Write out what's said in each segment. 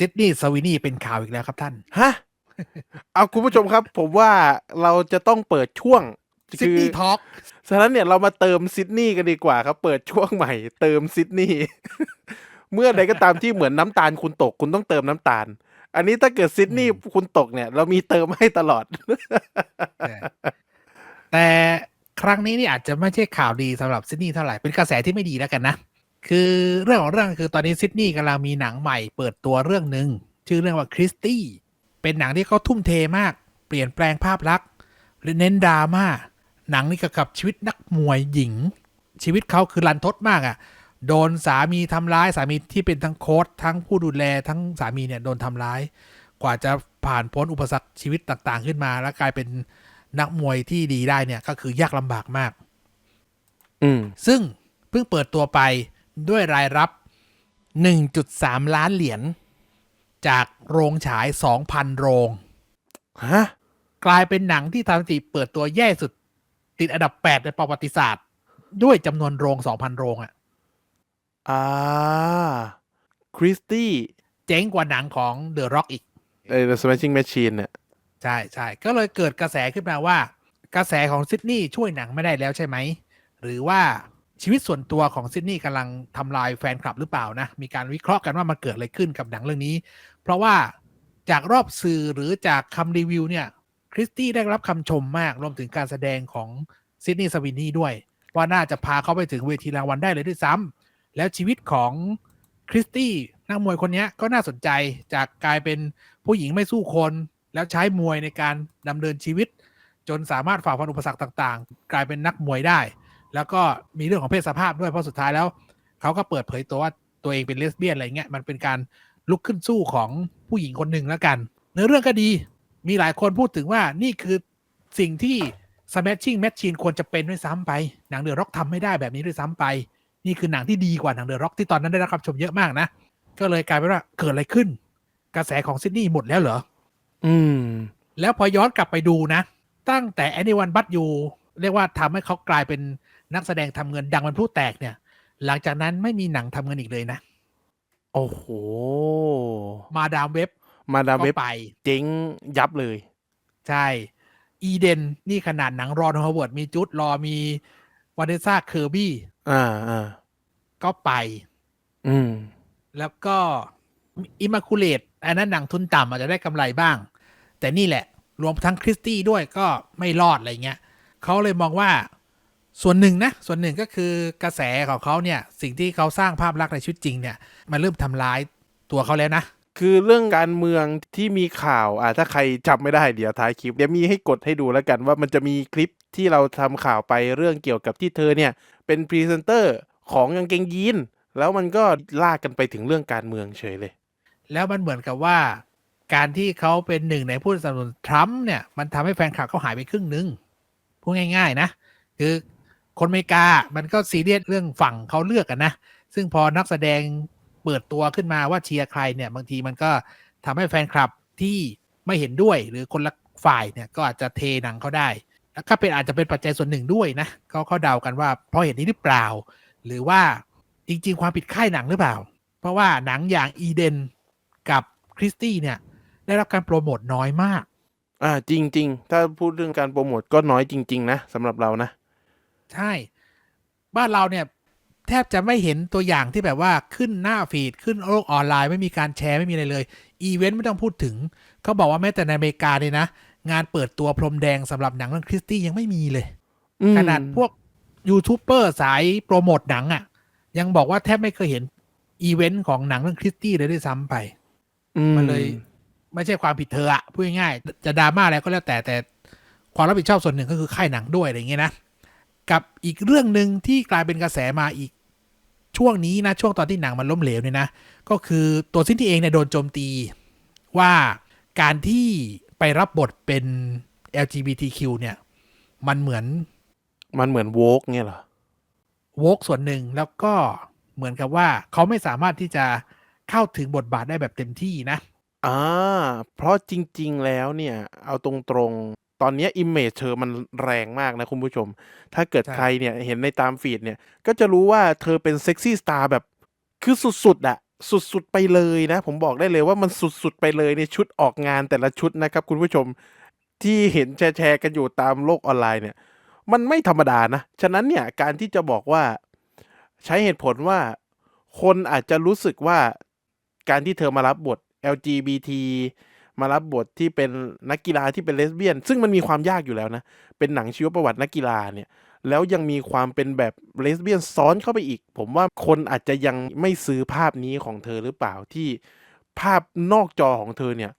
ซิดนีย์สวินีเป็นข่าวอีกแล้วครับท่าน ฮะ เอาคุณผู้ชมครับ ผมว่าเราจะต้องเปิดช่วงซิดนีย์ทอล์กฉะนั้นเนี่ยเรามาเติมซิดนีย์กันดีกว่าครับ เปิดช่วงใหม่ เติมซิดนีย์ เมื่อใดก็ตามที่เหมือนน้ำตาลคุณตก คุณต้องเติมน้ำตาล อันนี้ถ้าเกิดซิดนีย์คุณตกเนี่ย เรามีเติมให้ตลอด แต่ครั้งนี้นี่อาจจะไม่ใช่ข่าวดีสำหรับซิดนีย์เท่าไหร่ เป็นกระแสที่ไม่ดีแล้วกันนะ คือเรื่องของเรื่องคือตอนนี้ซิดนีย์กำลังมีหนังใหม่เปิดตัวเรื่องหนึ่งชื่อเรื่องว่าคริสตี้เป็นหนังที่เขาทุ่มเทมาก เปลี่ยนแปลงภาพลักษณ์เน้นดราม่าหนังนี่เกี่ยวกับชีวิตนักมวยหญิง ชีวิตเขาคือรันทดมากอะ่ะ โดนสามีทำร้ายสามีที่เป็นทั้งโค้ชทั้งผู้ดูแลทั้งสามีเนี่ยโดนทำร้าย กว่าจะผ่านพ้นอุปสรรคชีวิตต่างๆ ขึ้นมา แล้วกลายเป็นนักมวยที่ดีได้เนี่ยก็คือยากลำบากมาก อืมซึ่งเพิ่งเปิดตัวไป ด้วยรายรับ 1.3 ล้านเหรียญจากโรงฉาย 2,000 โรง ฮะ กลายเป็นหนังที่ทำสถิติเปิดตัวแย่สุด ติดอันดับ 8 ในประวัติศาสตร์ ด้วยจำนวนโรง 2,000 โรงอะ่ะอ่าคริสตี้เจ๋งกว่าหนังของ The Rock อีกไอ้ The Smashing Machine เนี่ยใช่ใช่ก็เลยเกิดกระแสขึ้นมาว่า กระแสของซิดนีย์ช่วยหนังไม่ได้แล้วใช่ไหม หรือว่า ชีวิตส่วนตัวของซิดนีย์กำลังทำลายแฟนคลับหรือเปล่านะ มีการวิเคราะห์กันว่ามันเกิดอะไรขึ้นกับหนังเรื่องนี้ เพราะว่าจากรอบสื่อหรือจากคำรีวิวเนี่ยคริสตี้ได้รับคำชมมากรวมถึงการแสดงของซิดนีย์สวินนี่ด้วย ว่าน่าจะพาเขาไปถึงเวทีรางวัลได้เลยด้วยซ้ำแล้วชีวิตของคริสตี้นักมวยคนนี้ก็น่าสนใจจากกลายเป็นผู้หญิงไม่สู้คน แล้วใช้มวยในการดำเนินชีวิต จนสามารถฝ่าฟันอุปสรรคต่าง ๆ กลายเป็นนักมวยได้ แล้วก็มีเรื่องของเพศสภาพด้วยเพราะสุดท้ายแล้วเขาก็เปิดเผยตัวว่าตัวเองเป็นเลสเบี้ยนอะไรเงี้ยมันเป็นการลุกขึ้นสู้ของผู้หญิงคนหนึ่งแล้วกัน เนื้อเรื่องก็ดีมีหลายคนพูดถึงว่านี่คือสิ่งที่ Smashing Machine ควรจะเป็นด้วยซ้ำไป หนังเดอะร็อกทำไม่ได้แบบนี้ด้วยซ้ำไป นี่คือหนังที่ดีกว่าหนังเดอะร็อกที่ตอนนั้นได้รับคำชมเยอะมากนะ ก็เลยกลายเป็นว่าเกิดอะไรขึ้น กระแสของซิดนีย์หมดแล้วเหรอ อืม แล้วพอย้อนกลับไปดูนะ ตั้งแต่ Anyone But You เรียกว่าทำให้เขากลายเป็น นักแสดงทำเงินดังเป็นผู้แตกเนี่ย หลังจากนั้นไม่มีหนังทำเงินอีกเลยนะ โอ้โห มาดามเว็บ มาดามก็เว็บไปเจ๊งยับเลย ใช่ อีเดนนี่ขนาดหนังรอนฮาวเวิร์ดมีจุดรอมีวานเนซ่าเคอร์บี้อ่าอ่าก็ไป อืม แล้วก็อิมาคูเลตอันนั้นหนังทุนต่ำอาจจะได้กำไรบ้าง แต่นี่แหละ รวมทั้งคริสตี้ด้วยก็ไม่รอดอะไรเงี้ยเขาเลยมองว่า ส่วนหนึ่งนะส่วนหนึ่งก็คือกระแสของเขาเนี่ยสิ่งที่เขาสร้างภาพลักษณ์ในชีวิตจริงเนี่ยมันเริ่มทำร้ายตัวเขาแล้วนะคือเรื่องการเมืองที่มีข่าวอ่าถ้าใครจำไม่ได้เดี๋ยวท้ายคลิปเดี๋ยวมีให้กดให้ดูแล้วกันว่ามันจะมีคลิปที่เราทำข่าวไปเรื่องเกี่ยวกับที่เธอเนี่ยเป็นพรีเซนเตอร์ของกางเกงยีนแล้วมันก็ลากกันไปถึงเรื่องการเมืองเฉยเลย แล้วมันเหมือนกับว่า การที่เขาเป็นหนึ่งในผู้สนับสนุนทรัมป์เนี่ยมันทำให้แฟนคลับเขาหายไปครึ่งหนึ่งพูดง่าย ๆ นะ คือ คนอเมริกามันก็ซีเรียสเรื่องฝั่งเขาเลือกกันนะ ซึ่งพอนักแสดงเปิดตัวขึ้นมาว่าเชียร์ใครเนี่ยบางทีมันก็ทำให้แฟนคลับที่ไม่เห็นด้วยหรือคนละฝ่ายเนี่ยก็อาจจะเทหนังเขาได้แล้วก็เป็นอาจจะเป็นปัจจัยส่วนหนึ่งด้วยนะเขาเขาเดากันว่าเพราะเหตุนี้หรือเปล่า หรือว่าจริง ๆ ความผิดค่ายหนังหรือเปล่า เพราะว่าหนังอย่างอีเดนกับคริสตี้เนี่ยได้รับการโปรโมทน้อยมาก อ่าจริง ๆ ถ้าพูดเรื่องการโปรโมทก็น้อยจริง ๆ นะสำหรับเรานะ ใช่ บ้านเราเนี่ย แทบจะไม่เห็นตัวอย่างที่แบบว่าขึ้นหน้าฟีด ขึ้นโลกออนไลน์ไม่มีการแชร์ไม่มีอะไรเลย อีเวนต์ไม่ต้องพูดถึง เขาบอกว่าแม้แต่ในอเมริกาเนี่ยนะ งานเปิดตัวพรมแดงสำหรับหนังเรื่องคริสตี้ยังไม่มีเลยอืมขนาดพวกยูทูบเบอร์สายโปรโมทหนังอะ่ะ ยังบอกว่าแทบไม่เคยเห็นอีเวนต์ของหนังเรื่องคริสตี้เลยด้วยซ้ำไปอืมันเลย ไม่ใช่ความผิดเธออะพูดง่ายๆจะดราม่าอะไรก็แล้วแต่แต่ความรับผิดชอบส่วนหนึ่งก็คือค่ายหนังด้วยอะไรอย่างเงี้ยนะ กับอีกเรื่องหนึ่งที่กลายเป็นกระแสมาอีก ช่วงนี้นะช่วงตอนที่หนังมันล้มเหลวเนี่ยนะ ก็คือตัวซินที่เองเนี่ยโดนโจมตีว่าการที่ไปรับบทเป็น LGBTQ เนี่ย มันเหมือน มันเหมือนโวกเนี่ยเหรอโวกส่วนหนึ่งแล้วก็เหมือนกับว่าเขาไม่สามารถที่จะเข้าถึงบทบาทได้แบบเต็มที่นะอ่าเพราะจริง ๆ แล้วเนี่ย เอาตรงๆ ตอนเนี้อิมเมจเธอมันแรงมากนะคุณผู้ชม ถ้าเกิดใช่ใครเนี่ยเห็นในตามฟีดเนี่ย ก็จะรู้ว่าเธอเป็นเซ็กซี่สตาร์แบบคือสุดๆอะสุดๆไปเลยนะ ผมบอกได้เลยว่ามันสุดๆไปเลยในชุดออกงานแต่ละชุดนะครับ คุณผู้ชมที่เห็นแชร์ๆกันอยู่ตามโลกออนไลน์เนี่ย มันไม่ธรรมดานะ ฉะนั้นเนี่ยการที่จะบอกว่าใช้เหตุผลว่าคนอาจจะรู้สึกว่าการที่เธอมารับบท LGBT มารับบทที่เป็นนักกีฬาที่เป็นเลสเบี้ยน ซึ่งมันมีความยากอยู่แล้วนะ เป็นหนังชีวประวัตินักกีฬาเนี่ย แล้วยังมีความเป็นแบบเลสเบี้ยนซ้อนเข้าไปอีก ผมว่าคนอาจจะยังไม่ซื้อภาพนี้ของเธอหรือเปล่าที่ภาพนอกจอของเธอเนี่ย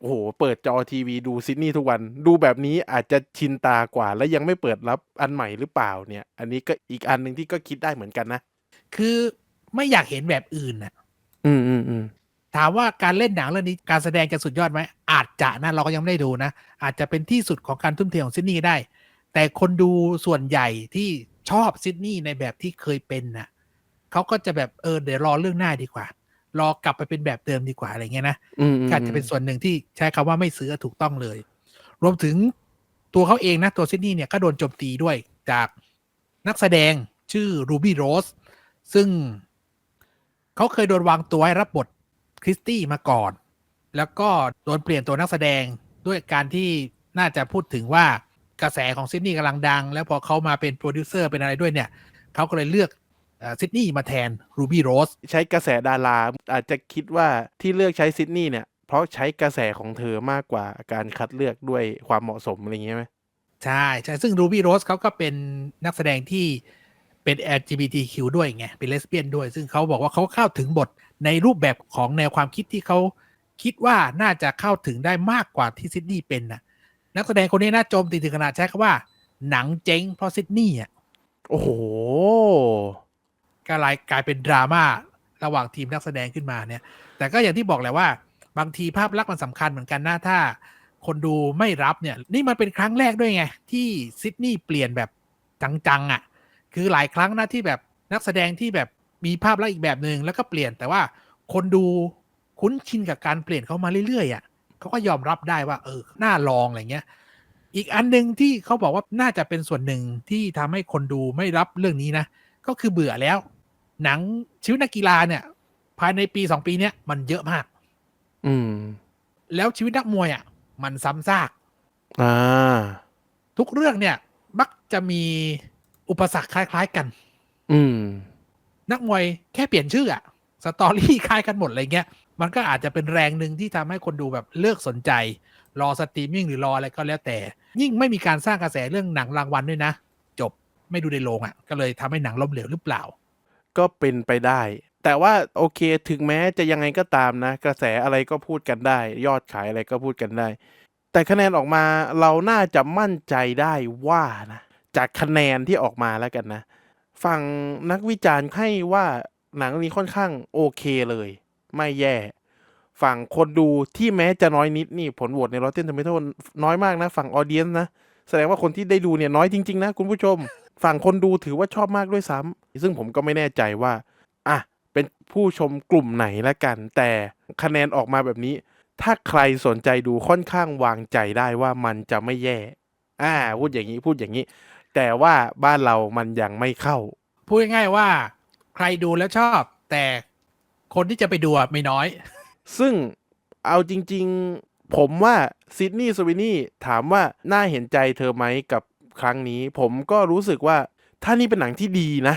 โอ้โห เปิดจอทีวีดูซิดนีย์ทุกวัน ดูแบบนี้อาจจะชินตากว่า และยังไม่เปิดรับอันใหม่หรือเปล่าเนี่ย อันนี้ก็อีกอันหนึ่งที่ก็คิดได้เหมือนกันนะ คือไม่อยากเห็นแบบอื่นน่ะอืมอืมอืม ถามว่าการเล่นหนังเรื่องนี้การแสดงจะสุดยอดไหมอาจจะนะเราก็ยังไม่ได้ดูนะ อาจจะเป็นที่สุดของการทุ่มเทของซิดนีย์ได้ แต่คนดูส่วนใหญ่ที่ชอบซิดนีย์ในแบบที่เคยเป็นน่ะเขาก็จะแบบเออเดี๋ยวรอเรื่องหน้าดีกว่า รอกลับไปเป็นแบบเดิมดีกว่าอะไรเงี้ยนะอืมอืมก็อาจจะเป็นส่วนหนึ่งที่ใช้คำว่าไม่ซื้อถูกต้องเลย รวมถึงตัวเขาเองนะตัวซิดนีย์เนี่ยก็โดนโจมตีด้วยจากนักแสดงชื่อรูบี้โรสซึ่งเขาเคยโดนวางตัวให้รับบท คริสตี้มาก่อน แล้วก็โดนเปลี่ยนตัวนักแสดงด้วยการที่น่าจะพูดถึงว่ากระแสของซิดนีย์กำลังดัง แล้วพอเขามาเป็นโปรดิวเซอร์เป็นอะไรด้วยเนี่ยเขาก็เลยเลือกเอ่อซิดนีย์มาแทนรูบี้โรสใช้กระแสดาราอาจจะคิดว่าที่เลือกใช้ซิดนีย์เนี่ย เพราะใช้กระแสของเธอมากกว่าการคัดเลือกด้วยความเหมาะสมอะไรอย่างเงี้ยไหมใช่ใช่ซึ่ง Ruby Rose เขาก็เป็นนักแสดงที่เป็น LGBTQ ด้วยไง เป็นเลสเบี้ยนด้วย ซึ่งเขาบอกว่าเขาเข้าถึงบท ในรูปแบบของแนวความคิดที่เขาคิดว่าน่าจะเข้าถึงได้มากกว่าที่ซิดนีย์เป็นนะนักแสดงคนนี้น่าโจมตีถึงขนาดใช้คำว่า หนังเจ๊งเพราะซิดนีย์อะโอ้โหก็ลายกลายเป็นดราม่าระหว่างทีมนักแสดงขึ้นมาเนี่ย แต่ก็อย่างที่บอกแหละว่า บางทีภาพลักษณ์มันสำคัญเหมือนกันนะถ้า คนดูไม่รับเนี่ย นี่มันเป็นครั้งแรกด้วยไง ที่ซิดนีย์เปลี่ยนแบบจังๆอะ่ะ คือหลายครั้งนะที่แบบนักแสดงที่แบบ มีภาพลักษณ์อีกแบบหนึ่งแล้วก็เปลี่ยนแต่ว่าคนดูคุ้นชินกับการเปลี่ยนเขามาเรื่อยๆอะ่ะเขาก็ยอมรับได้ว่า เออน่าลองอะไรเงี้ย อีกอันหนึ่งที่เขาบอกว่าน่าจะเป็นส่วนหนึ่งที่ทำให้คนดูไม่รับเรื่องนี้นะ ก็คือเบื่อแล้ว หนังชีวิตนักกีฬาเนี่ย ภายในปีสองปีเนี้ยมันเยอะมาก อืม แล้วชีวิตนักมวยอะ มันซ้ำซากอ่าทุกเรื่องเนี่ย มักจะมีอุปสรรคคล้าย ๆกัน อืม นักมวยแค่เปลี่ยนชื่ออะสตอรี่คล้ายกันหมดอะไรเงี้ย มันก็อาจจะเป็นแรงหนึ่งที่ทำให้คนดูแบบเลิกสนใจ รอสตรีมมิ่งหรือรออะไรก็แล้วแต่ ยิ่งไม่มีการสร้างกระแสเรื่องหนังรางวัลด้วยนะ จบไม่ดูในโรงอะ่ะ ก็เลยทำให้หนังล้มเหลวหรือเปล่า ก็เป็นไปได้ แต่ว่าโอเคถึงแม้จะยังไงก็ตามนะ กระแสอะไรก็พูดกันได้ ยอดขายอะไรก็พูดกันได้ แต่คะแนนออกมาเราน่าจะมั่นใจได้ว่านะจากคะแนนที่ออกมาแล้วกันนะ ฝั่งนักวิจารณ์ให้ว่าหนังเรื่องนี้ค่อนข้างโอเคเลย ไม่แย่ ฝั่งคนดูที่แม้จะน้อยนิดนี่ผลโหวตใน Rotten Tomato น้อยมากนะ ฝั่งออเดียนนะ แสดงว่าคนที่ได้ดูเนี่ยน้อยจริง ๆ นะ คุณผู้ชม ฝั่งคนดูถือว่าชอบมากด้วยซ้ำซึ่งผมก็ไม่แน่ใจว่าอะเป็นผู้ชมกลุ่มไหนละกัน แต่คะแนนออกมาแบบนี้ ถ้าใครสนใจดูค่อนข้างวางใจได้ว่ามันจะไม่แย่ อ่าพูดอย่างนี้พูดอย่างนี้ แต่ว่าบ้านเรามันยังไม่เข้า พูดง่ายๆว่า ใครดูแล้วชอบ แต่คนที่จะไปดูอะไม่น้อย ซึ่งเอาจริง ๆ ผมว่าซิดนีย์สวินี่ถามว่าน่าเห็นใจเธอไหมกับครั้งนี้ ผมก็รู้สึกว่าถ้านี่เป็นหนังที่ดีนะ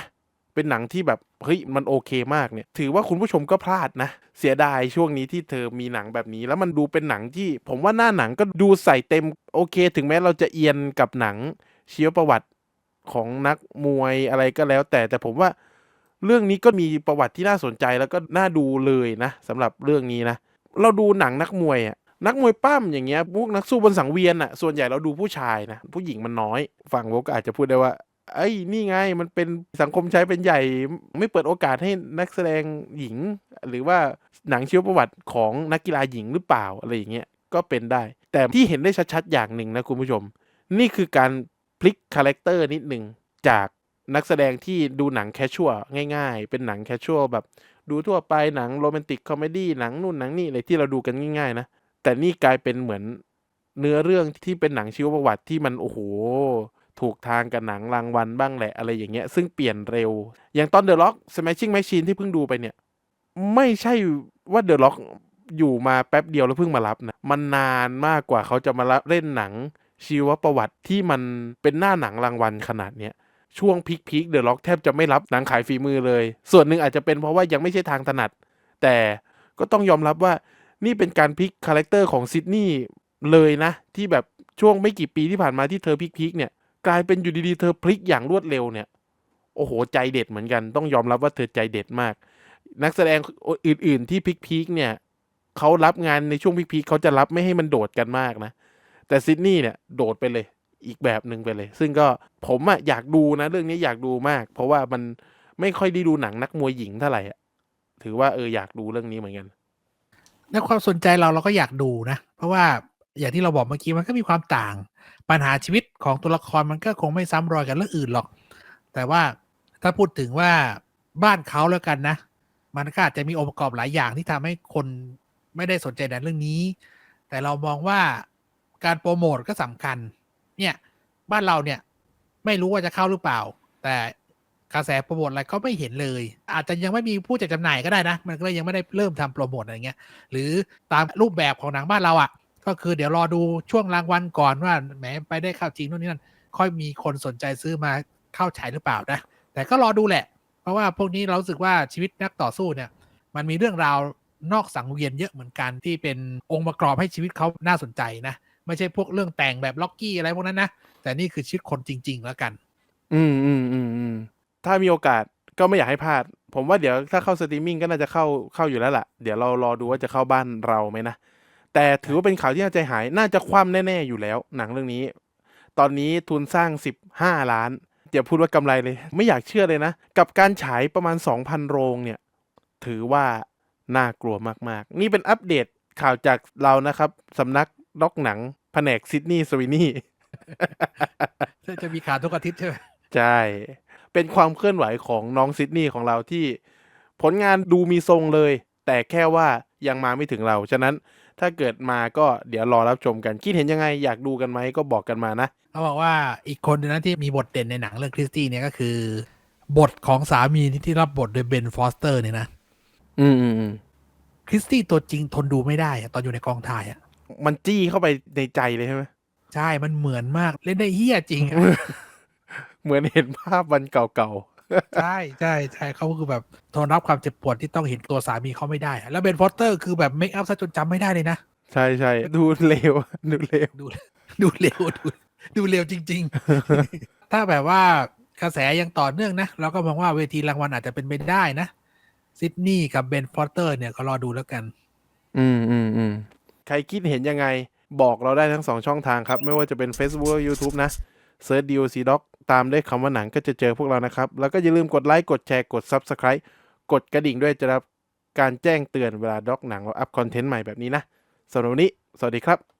เป็นหนังที่แบบเฮ้ยมันโอเคมากเนี่ย ถือว่าคุณผู้ชมก็พลาดนะ เสียดายช่วงนี้ที่เธอมีหนังแบบนี้ แล้วมันดูเป็นหนังที่ ผมว่าหน้าหนังก็ดูใส่เต็มโอเค ถึงแม้เราจะเอียนกับหนัง ชีวประวัติของนักมวยอะไรก็แล้ว แต่แต่ผมว่าเรื่องนี้ก็มีประวัติที่น่าสนใจแล้วก็น่าดูเลยนะสำหรับเรื่องนี้นะ เราดูหนังนักมวยอะนักมวยปั้มอย่างเงี้ยพวกนักสู้บนสังเวียนอะส่วนใหญ่เราดูผู้ชายนะผู้หญิงมันน้อยฝั่งวก็อาจจะพูดได้ว่าไอ้ยนี่ไงมันเป็นสังคมใช้เป็นใหญ่ ไม่เปิดโอกาสให้นักแสดงหญิง หรือว่าหนังชีวประวัติของนักกีฬาหญิงหรือเปล่าอะไรอย่างเงี้ยก็เป็นได้ แต่ที่เห็นได้ชัดๆอย่างหนึ่งนะคุณผู้ชม นี่คือการ พลิกคาแรคเตอร์นิดหนึ่งจากนักแสดงที่ดูหนังแคชชัวง่ายๆ เป็นหนังแคชชัวแบบดูทั่วไปหนังโรแมนติกคอมเมดี้หนังนู่นหนังนี่อะไรที่เราดูกันง่ายๆนะ แต่นี่กลายเป็นเหมือนเนื้อเรื่องที่เป็นหนังชีวประวัติที่มันโอ้โห ถูกทางกับหนังรางวัลบ้างแหละอะไรอย่างเงี้ย ซึ่งเปลี่ยนเร็ว อย่างตอนเดอะล็อกสมัชชิ่งแมชชีนที่เพิ่งดูไปเนี่ย ไม่ใช่ว่าเดอะล็อกอยู่มาแป๊บเดียวแล้วเพิ่งมารับนะ มันนานมากกว่าเขาจะมาเล่นหนัง ชีวประวัติที่มันเป็นหน้าหนังรางวัลขนาดเนี้ยช่วงพีคพีคเดอะล็อกแทบจะไม่รับหนังขายฝีมือเลย ส่วนหนึ่งอาจจะเป็นเพราะว่ายังไม่ใช่ทางถนัด แต่ก็ต้องยอมรับว่านี่เป็นการพลิกคาแรคเตอร์ของซิดนีย์เลยนะ ที่แบบช่วงไม่กี่ปีที่ผ่านมาที่เธอพลิกพีคเนี่ย กลายเป็นอยู่ดีๆเธอพลิกอย่างรวดเร็วเนี่ย โอ้โห ใจเด็ดเหมือนกัน ต้องยอมรับว่าเธอใจเด็ดมาก นักแสดงอื่น ๆ ที่พลิกพีคเนี่ยเขารับงานในช่วงพลิกพีคเขาจะรับไม่ให้มันโดดกันมากนะ แต่ซิดนีย์เนี่ยโดดไปเลยอีกแบบหนึ่งไปเลย ซึ่งก็ผมอะอยากดูนะเรื่องนี้อยากดูมาก เพราะว่ามันไม่ค่อยได้ดูหนังนักมวยหญิงเท่าไหร่อะถือว่าเอออยากดูเรื่องนี้เหมือนกันในความสนใจเราเราก็อยากดูนะ เพราะว่าอย่างที่เราบอกเมื่อกี้มันก็มีความต่าง ปัญหาชีวิตของตัวละครมันก็คงไม่ซ้ำรอยกับเรื่องอื่นหรอก แต่ว่าถ้าพูดถึงว่าบ้านเขาแล้วกันนะ มันก็อาจจะมีองค์ประกอบหลายอย่างที่ทำให้คนไม่ได้สนใจในเรื่องนี้ แต่เรามองว่า การโปรโมทก็สำคัญ เนี่ย บ้านเราเนี่ย ไม่รู้ว่าจะเข้าหรือเปล่า แต่กระแสโปรโมทอะไรก็ไม่เห็นเลย อาจจะยังไม่มีผู้จัดจำหน่ายก็ได้นะ มันก็เลยยังไม่ได้เริ่มทำโปรโมทอะไรเงี้ย หรือตามรูปแบบของหนังบ้านเราอะ่ะ ก็คือเดี๋ยวรอดูช่วงรางวัลก่อนว่าแหมไปได้เข้าจริงนู่นนี่นั่น ค่อยมีคนสนใจซื้อมาเข้าฉายหรือเปล่านะ แต่ก็รอดูแหละ เพราะว่าพวกนี้เราสึกว่าชีวิตนักต่อสู้เนี่ย มันมีเรื่องราวนอกสังเวียนเยอะเหมือนกันที่เป็นองค์ประกอบให้ชีวิตเขาน่าสนใจนะ ไม่ใช่พวกเรื่องแต่งแบบล็อกกี้อะไรพวกนั้นนะแต่นี่คือชีวิตคนจริง ๆ แล้วกัน อืมอืมอืมอืมถ้ามีโอกาสก็ไม่อยากให้พลาด ผมว่าเดี๋ยวถ้าเข้าสตรีมมิ่งก็น่าจะเข้าเข้าอยู่แล้วล่ะ เดี๋ยวเรารอดูว่าจะเข้าบ้านเราไหมนะ แต่ถือว่าเป็นข่าวที่น่าใจหาย น่าจะคว่ำแน่ๆอยู่แล้ว หนังเรื่องนี้ ตอนนี้ทุนสร้าง 15 ล้านอย่าพูดว่ากำไรเลย ไม่อยากเชื่อเลยนะ กับการฉายประมาณ 2,000 โรงเนี่ย ถือว่าน่ากลัวมากๆ นี่เป็นอัปเดตข่าวจากเรานะครับสำนัก ด็อกหนัง แผนกซิดนีย์สวินีจะมีข่าวทุกอาทิตย์ใช่ไหมใช่ เป็นความเคลื่อนไหวของน้องซิดนีย์ของเราที่ผลงานดูมีทรงเลย แต่แค่ว่ายังมาไม่ถึงเรา ฉะนั้นถ้าเกิดมาก็เดี๋ยวรอรับชมกัน คิดเห็นยังไงอยากดูกันไหมก็บอกกันมานะเขาบอกว่าอีกคนหนึงนะที่มีบทเด่นในหนังเรื่องคริสตี้เนี่ยก็คือ บทของสามีที่รับบทโดยเบนฟอสเตอร์เนี่ยนะ อืมอืมอืมคริสตี้ตัวจริงทนดูไม่ได้อะตอนอยู่ในกองถ่ายอะ มันจี้เข้าไปในใจเลยใช่ไหมใช่มันเหมือนมากเล่นได้เฮี้ยจริงอะเหมือนเห็นภาพวันเก่าใช่ใช่ใช่เขาคือแบบทนรับความเจ็บปวดที่ต้องเห็นตัวสามีเขาไม่ได้อะแล้วเบนฟอสเตอร์คือแบบเมคอัพซะจนจำไม่ได้เลยนะ ๆ ใช่ใช่ดูเลวดูเลว ดูดูเร็วดูดูเร็วจริง ๆ ถ้าแบบว่ากระแสยังต่อเนื่องนะ เราก็มองว่าเวทีรางวัลอาจจะเป็นไปได้นะ ซิดนีย์กับเบนฟอสเตอร์เนี่ยก็รอดูแล้วกัน อืมอืมอืม ใครคิดเห็นยังไง บอกเราได้ทั้งสองช่องทางครับ ไม่ว่าจะเป็น Facebook และ YouTube นะเซิร์ช DOC Doc ตามด้วยคำว่าหนังก็จะเจอพวกเรานะครับ แล้วก็อย่าลืมกดไลค์กดแชร์กด Subscribe กดกระดิ่งด้วยจะรับการแจ้งเตือนเวลาด็อกหนังเราอัพคอนเทนต์ใหม่แบบนี้นะสำหรับวันนี้ สวัสดีครับ